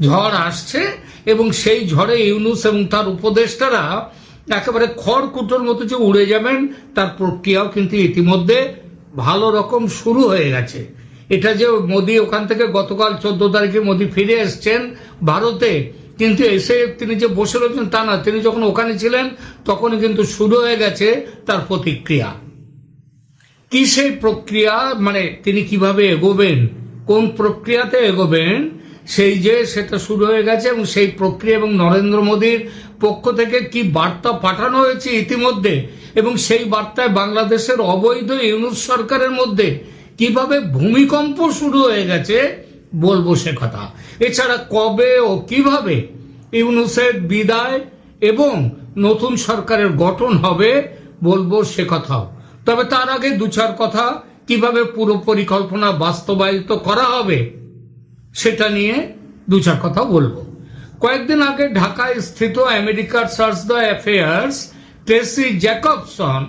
ঝড় আসছে এবং সেই ঝড়ে ইউনুস এবং তার উপদেষ্টারা একেবারে খড়কুটোর মতো যে উড়ে যাবেন, তার প্রক্রিয়াও কিন্তু ইতিমধ্যে ভালো রকম শুরু হয়ে গেছে। এটা যে মোদি ওখান থেকে গতকাল চোদ্দ তারিখে মোদি ফিরে এসছেন ভারতে, কিন্তু এসে তিনি যে বসে রয়েছেন তা না, তিনি যখন ওখানে ছিলেন তখন কিন্তু শুরু হয়ে গেছে তার প্রতিক্রিয়া। কি সেই প্রক্রিয়া? মানে তিনি কীভাবে এগোবেন? কোন প্রক্রিয়াতে এগোবেন? সেই যে সেটা শুরু হয়ে গেছে এবং সেই প্রক্রিয়া এবং নরেন্দ্র মোদীর পক্ষ থেকে কি বার্তা পাঠানো হয়েছে ইতিমধ্যে? এবং সেই বার্তায় বাংলাদেশের অবৈধ ইউনুস সরকারের মধ্যে কীভাবে ভূমিকম্প শুরু হয়ে গেছে বলব সে কথা। এছাড়া কবে ও কীভাবে ইউনুসের বিদায় এবং নতুন সরকারের গঠন হবে বলব সে কথাও। তবে তার আগে দু চার কথা কীভাবে পুরো পরিকল্পনা বাস্তবায়িত করা হবে সেটা নিয়ে দু চার কথা বলব। কয়েকদিন আগে ঢাকায় স্থিত আমেরিকার search the affairs Tracy Jacobson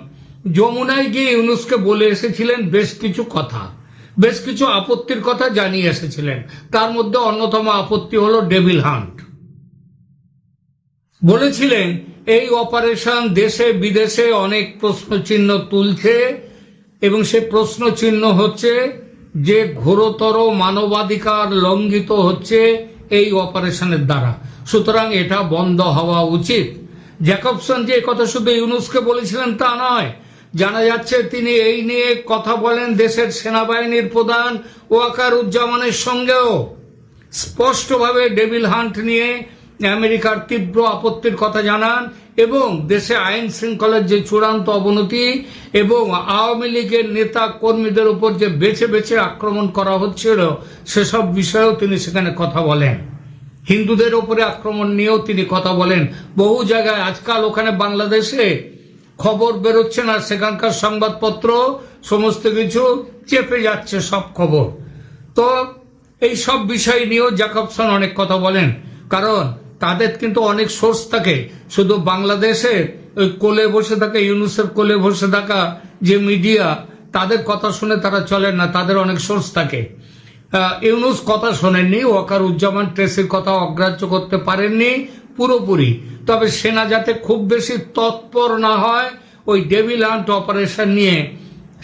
যমুনায় গিয়ে ইউনুসকে বলে এসেছিলেন বেশ কিছু কথা। বেশ কিছু আপত্তির কথা জানিয়ে এসেছিলেন। তার মধ্যে অন্যতম আপত্তি হলো ডেভিল হান্ট। বলেছিলেন, এই অপারেশন দেশে বিদেশে অনেক প্রশ্ন চিহ্ন তুলছে এবং সে প্রশ্ন চিহ্ন হচ্ছে যে ঘোরতর মানবাধিকার লঙ্ঘিত হচ্ছে এই অপারেশনের দ্বারা। সুতরাং এটা বন্ধ হওয়া উচিত। জ্যাকবসন যে কথা শুধু ইউনুসকে বলেছিলেন তা নয়, জানা যাচ্ছে তিনি এই নিয়ে কথা বলেন দেশের সেনাবাহিনীর প্রধান ওয়াকার উজ্জামানের সঙ্গেও। স্পষ্টভাবে ডেভিল হান্ট নিয়ে আমেরিকার তীব্র আপত্তির কথা জানান এবং দেশে আইন শৃঙ্খলার যে চূড়ান্ত অবনতি এবং আওয়ামী লীগের নেতা কর্মীদের উপর যে বেছে বেছে আক্রমণ করা হচ্ছিল, সেসব বিষয়েও তিনি সেখানে কথা বলেন। হিন্দুদের উপরে আক্রমণ নিয়েও তিনি কথা বলেন। বহু জায়গায় আজকাল ওখানে বাংলাদেশে খবর বেরোচ্ছে না, সেখানকার সংবাদপত্র, সমস্ত কিছু চেপে যাচ্ছে সব খবর। তো এই সব বিষয় নিয়েও জ্যাকবসন অনেক কথা বলেন। কারণ তাদের কিন্তু অনেক সোর্স থাকে। শুধু বাংলাদেশে ওই কোলে বসে থাকা, ইউনুসের কোলে বসে থাকা যে মিডিয়া তাদের কথা শুনে তারা চলে না, তাদের অনেক সোর্স থাকে। ইউনুস কথা শোনেননি ওয়াকার উজ্জামান ট্রেসির কথা অগ্রাহ্য করতে পারেননি পুরোপুরি। তবে সেনা যাতে খুব বেশি তৎপর না হয়, ওই ডেভিল হান্ট অপারেশন নিয়ে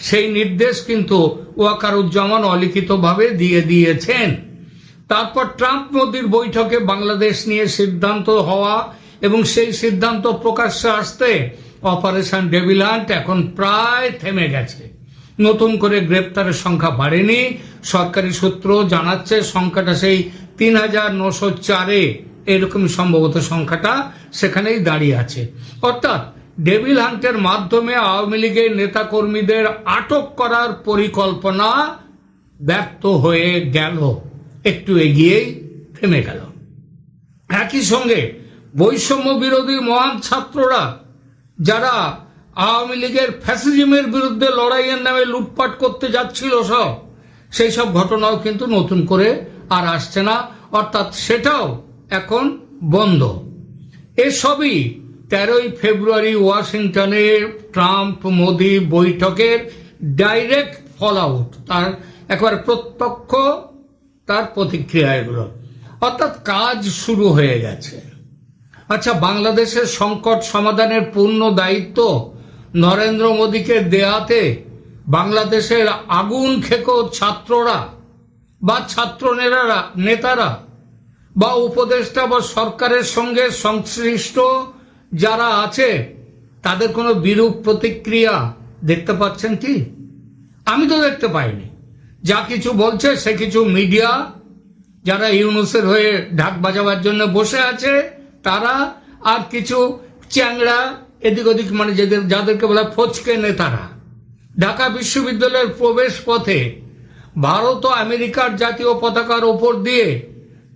সেই নির্দেশ কিন্তু ওয়াকার ওয়াকারুজ্জামান অলিখিতভাবে দিয়ে দিয়েছেন। তারপর ট্রাম্প মোদির বৈঠকে বাংলাদেশ নিয়ে সিদ্ধান্ত হওয়া এবং সেই সিদ্ধান্ত প্রকাশ্যে আসতে অপারেশন ডেভিলান্ট এখন প্রায় থেমে গেছে। নতুন করে গ্রেপ্তারের সংখ্যা বাড়েনি। সরকারি সূত্র জানাচ্ছে, সংখ্যাটা সেই তিন হাজার নশো চারে। এরকম সম্ভবত সংখ্যাটা সেখানেই দাঁড়িয়ে আছে। অর্থাৎ ডেভিল হান্টের মাধ্যমে আওয়ামী লীগের নেতাকর্মীদের আটক করার পরিকল্পনা ব্যর্থ হয়ে গেল। একটু এগিয়েই থেমে গেল। একই সঙ্গে বৈষম্য বিরোধী মহান ছাত্ররা, যারা আওয়ামী লীগের ফ্যাসিজমের বিরুদ্ধে লড়াইয়ের নামে লুটপাট করতে যাচ্ছিল সব, সেই সব ঘটনাও কিন্তু নতুন করে আর আসছে না। অর্থাৎ সেটাও এখন বন্ধ। এসবই তেরোই ফেব্রুয়ারি ওয়াশিংটনে ট্রাম্প মোদি বৈঠকের ডাইরেক্ট ফল আউট, তার একবার প্রত্যক্ষ তার প্রতিক্রিয়া এগুলো অর্থাৎ কাজ শুরু হয়ে গেছে। আচ্ছা বাংলাদেশের সংকট সমাধানের পূর্ণ দায়িত্ব নরেন্দ্র মোদীকে দেয়াতে বাংলাদেশের আগুন খেকো ছাত্ররা বা ছাত্র নেতারা বা উপদেষ্টা বা সরকারের সঙ্গে সংশ্লিষ্ট যারা আছে, তাদের কোনো বিরূপ প্রতিক্রিয়া দেখতে পাচ্ছেন কি? আমি তো দেখতে পাইনি। যা কিছু বলছে, সে কিছু মিডিয়া যারা ইউনুসের হয়ে ঢাক বাজাবার জন্য বসে আছে, তারা আর কিছু চ্যাংড়া এদিক ওদিক মানে যাদের, যাদেরকে বলা ফচকে নেতারা। ঢাকা বিশ্ববিদ্যালয়ের প্রবেশ পথে ভারত ও আমেরিকার জাতীয় পতাকার ওপর দিয়ে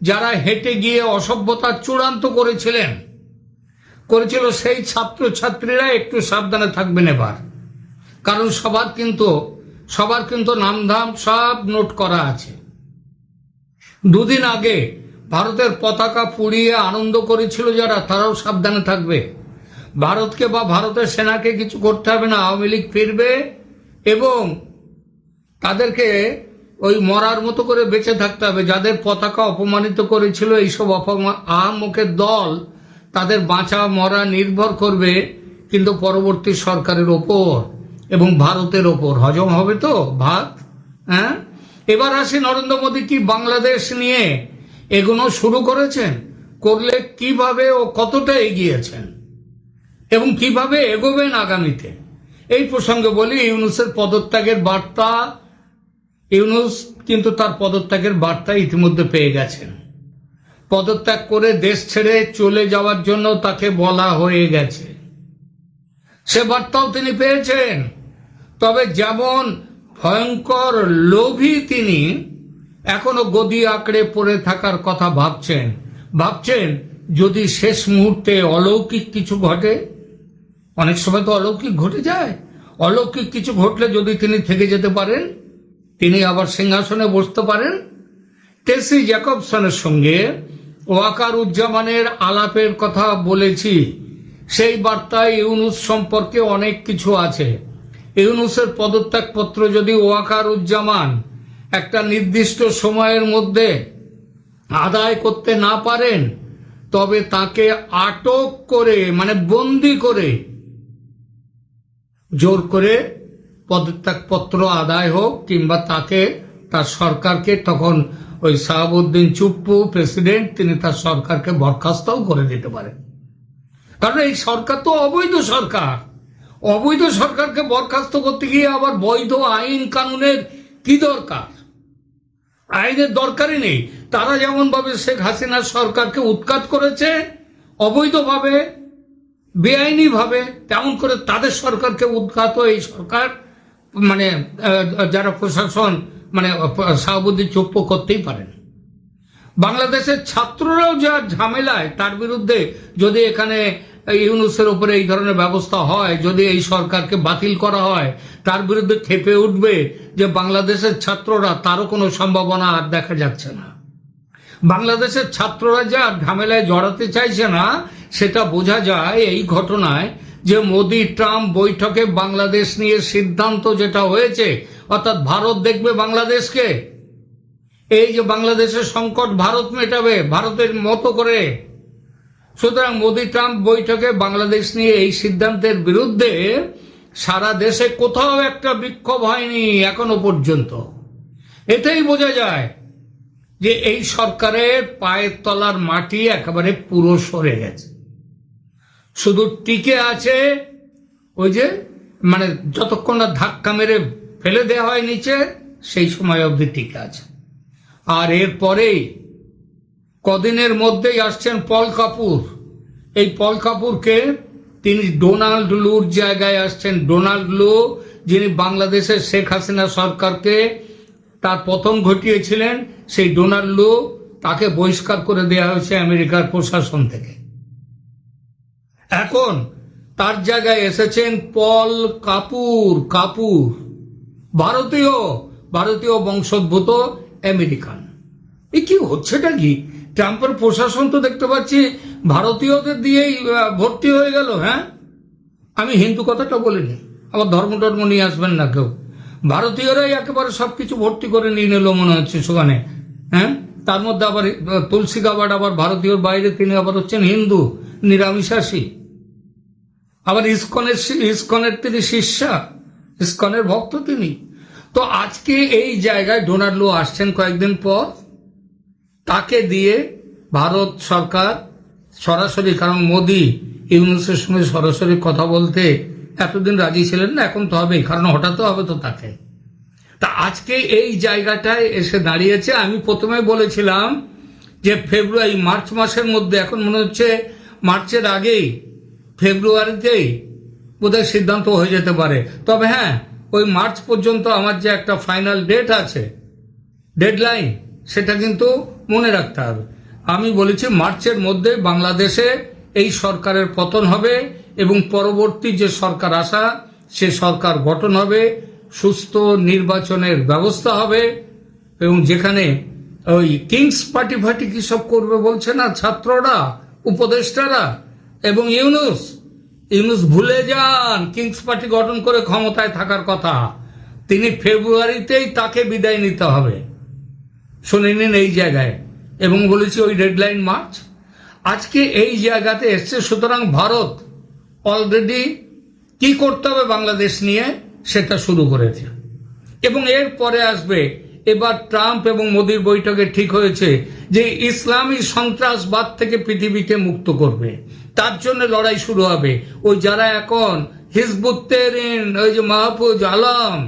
যারা হেঁটে গিয়ে অসভ্যতার চূড়ান্ত করেছিলেন, করেছিল সেই ছাত্র ছাত্রীরা একটু সাবধানে থাকবেন এবার। কারণ সবার কিন্তু সবার কিন্তু নামধাম সব নোট করা আছে। দুদিন আগে ভারতের পতাকা পুড়িয়ে আনন্দ করেছিল যারা, তারাও সাবধানে থাকবে। ভারতকে বা ভারতের সেনাকে কিছু করতে হবে না, আওয়ামী লীগ ফিরবে এবং তাদেরকে ওই মরার মতো করে বেঁচে থাকতে হবে। যাদের পতাকা অপমানিত করেছিল এইসব অপমান আহামুখের দল, তাদের বাঁচা, মরা নির্ভর করবে কিন্তু পরবর্তী সরকারের ওপর। এবং ভারতের ওপর। হজম হবে তো? ভাত? হ্যাঁ? এবার আসি নরেন্দ্র মোদী কি বাংলাদেশ নিয়ে এগুলো শুরু করেছেন? করলে কীভাবে ও কতটা এগিয়েছেন? এবং কীভাবে এগোবেন আগামীতে? এই প্রসঙ্গে বলি, ইউনুসের পদত্যাগের বার্তা, ইউনুস কিন্তু তার পদত্যাগের বার্তা ইতিমধ্যে পেয়ে গেছেন। পদত্যাগ করে দেশ ছেড়ে চলে যাওয়ার জন্য তাকে বলা হয়ে গেছে। সে বার্তাও তিনি পেয়েছেন। তবে যেমন ভয়ঙ্কর লোভী তিনি, এখনও গদি আঁকড়ে পড়ে থাকার কথা ভাবছেন। ভাবছেন, যদি শেষ মুহূর্তে অলৌকিক কিছু ঘটে, অনেক সময় তো অলৌকিক ঘটে যায়, অলৌকিক কিছু ঘটলে যদি তিনি থেকে যেতে পারেন, তিনি আবার সিংহাসনে বসতে পারেন। টেসি জ্যাকবসনের সঙ্গে ওয়াকার উজ্জামানের আলাপের কথা বলেছি। সেই বার্তায় ইউনুস সম্পর্কে অনেক কিছু আছে। ইউনুসের পদত্যাগপত্র যদি ওয়াকার উজ্জামান একটা নির্দিষ্ট সময়ের মধ্যে আদায় করতে না পারেন, তবে তাকে আটক করে মানে বন্দি করে, জোর করে পদত্যাগপত্র আদায় হোক, কিংবা তাকে তার সরকারকে, তখন ওই শাহাবুদ্দিন চুপ্পু প্রেসিডেন্ট, তিনি তার সরকারকে বরখাস্তও করে দিতে পারেন। কারণ এই সরকার তো অবৈধ সরকার। অবৈধ সরকারকে বরখাস্ত করতে গিয়ে আবার বৈধ আইন কানুনের কি দরকার? আইনের দরকারই নেই। তারা যেমন ভাবে শেখ হাসিনার সরকারকে উৎখাত করেছে, অবৈধভাবে বেআইনি ভাবে তেমন করে তাদের সরকারকে উৎখাত। এই সরকার মানে যারা প্রশাসন মানে শাহাবুদ্দিন চুপ্প করতেই পারেন। বাংলাদেশের ছাত্ররাও যা ঝামেলায়, তার বিরুদ্ধে যদি এখানে ইউনুসের উপরে এই ধরনের ব্যবস্থা হয়, যদি এই সরকারকে বাতিল করা হয়, তার বিরুদ্ধে খেপে উঠবে যে বাংলাদেশের ছাত্ররা, তারও কোনো সম্ভাবনা আর দেখা যাচ্ছে না। বাংলাদেশের ছাত্ররা যা ঝামেলায় জড়াতে চাইছে না, সেটা বোঝা যায় এই ঘটনায় যে মোদি ট্রাম্প বৈঠকে বাংলাদেশ নিয়ে সিদ্ধান্ত যেটা হয়েছে, অর্থাৎ ভারত দেখবে বাংলাদেশকে। এই যে বাংলাদেশের সংকট ভারত মেটাবে, ভারতের মতো করে সুতরাং মোদি ট্রাম্প বৈঠকে বাংলাদেশ নিয়ে এই সিদ্ধান্তের বিরুদ্ধে সারা দেশে কোথাও একটা বিক্ষোভ হয়নি এখনও পর্যন্ত। এটাই বোঝা যায় যে এই সরকারের পায়ের তলার মাটি একেবারে পুরো সরে গেছে। শুধু টিকে আছে ওই যে মানে যতক্ষণ না ধাক্কা মেরে ফেলে দেওয়া হয় নিচে, সেই সময় অবধি টিকে আছে। আর এরপরেই কদিনের মধ্যেই আসছেন পল কাপুর। এই পল কাপুরকে তিনি ডোনাল্ড লুর জায়গায় আসছেন। ডোনাল্ড লু, যিনি বাংলাদেশের শেখ হাসিনা সরকারকে তার পতন ঘটিয়েছিলেন, সেই ডোনাল্ড লু তাকে বহিষ্কার করে দেওয়া হয়েছে আমেরিকার প্রশাসন থেকে। এখন তার জায়গায় এসেছেন পল কাপুর কাপুর। ভারতীয় ভারতীয় বংশোদ্ভূত আমেরিকান। এই কি হচ্ছেটা কি? ট্রাম্পের প্রশাসন তো দেখতে পাচ্ছি ভারতীয়দের দিয়েই ভর্তি হয়ে গেল হ্যাঁ? আমি হিন্দু কথাটা বলিনি, আবার ধর্ম টর্ম নিয়ে আসবেন না কেউ। ভারতীয়রাই একেবারে সবকিছু ভর্তি করে নিয়ে নিল মনে হচ্ছে সেখানে হ্যাঁ? তার মধ্যে আবার তুলসী গাবাড আবার ভারতীয়র বাইরে তিনি আবার হচ্ছেন হিন্দু নিরামিষাসী আবার ইস্কনের ইস্কনের তিনি শিষ্যা, ইস্কনের ভক্ত তিনি। তো আজকে এই জায়গায় ডোনাল্ড লু আসছেন কয়েকদিন পর। তাকে দিয়ে ভারত সরকার সরাসরি, কারণ মোদি ইউনুসের সঙ্গে সরাসরি কথা বলতে এতদিন রাজি ছিলেন না, এখন তো হবেই, কারণ হঠাৎ হবে তো তাকে। তা আজকে এই জায়গাটায় এসে দাঁড়িয়েছে, আমি প্রথমে বলেছিলাম যে ফেব্রুয়ারি, মার্চ মাসের মধ্যে, এখন মনে হচ্ছে মার্চের আগেই ফেব্রুয়ারিতেই বোধহয় সিদ্ধান্ত হয়ে যেতে পারে। তবে হ্যাঁ ওই মার্চ পর্যন্ত আমার যে একটা ফাইনাল ডেট আছে, ডেডলাইন, সেটা কিন্তু মনে রাখতে হবে। আমি বলেছি মার্চের মধ্যে বাংলাদেশে এই সরকারের পতন হবে এবং পরবর্তী যে সরকার আসা, সে সরকার গঠন হবে, সুস্থ নির্বাচনের ব্যবস্থা হবে এবং যেখানে ওই কিংস পার্টি ফার্টি কি সব করবে বলছে না, ছাত্ররা, উপদেষ্টারা এবং ইউনুস। ইউনুস ভুলে যান কিংস পার্টি গঠন করে ক্ষমতায় থাকার কথা। তিনি ফেব্রুয়ারিতেই তাকে বিদায় নিতে হবে। শুনে নিন এই জায়গায়। এবং বলেছি ওই ডেডলাইন মার্চ আজকে এই জায়গাতে এসছে, সুতরাং ভারত অলরেডি কি করতে হবে বাংলাদেশ নিয়ে সেটা শুরু করেছে এবং এর পরে আসবে, এবার ট্রাম্প এবং মোদির বৈঠকে ঠিক হয়েছে যে ইসলামী সন্ত্রাসবাদ থেকে পৃথিবীকে মুক্ত করবে। তার জন্য লড়াই শুরু হবে। ওই যারা এখন হিজবুত্তেরিন ওই যে মাহফুজ আলম,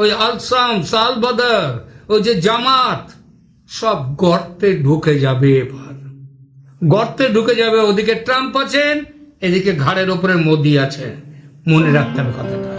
ওই আলসাম, সালবাদার, ওই যে জামাত সব গর্তে ঢুকে যাবে এবার। গর্তে ঢুকে যাবে, ওদিকে ট্রাম্প আছেন, এদিকে ঘাড়ের ওপরে মোদি আছেন। মনে রাখতে হবে কথাটা।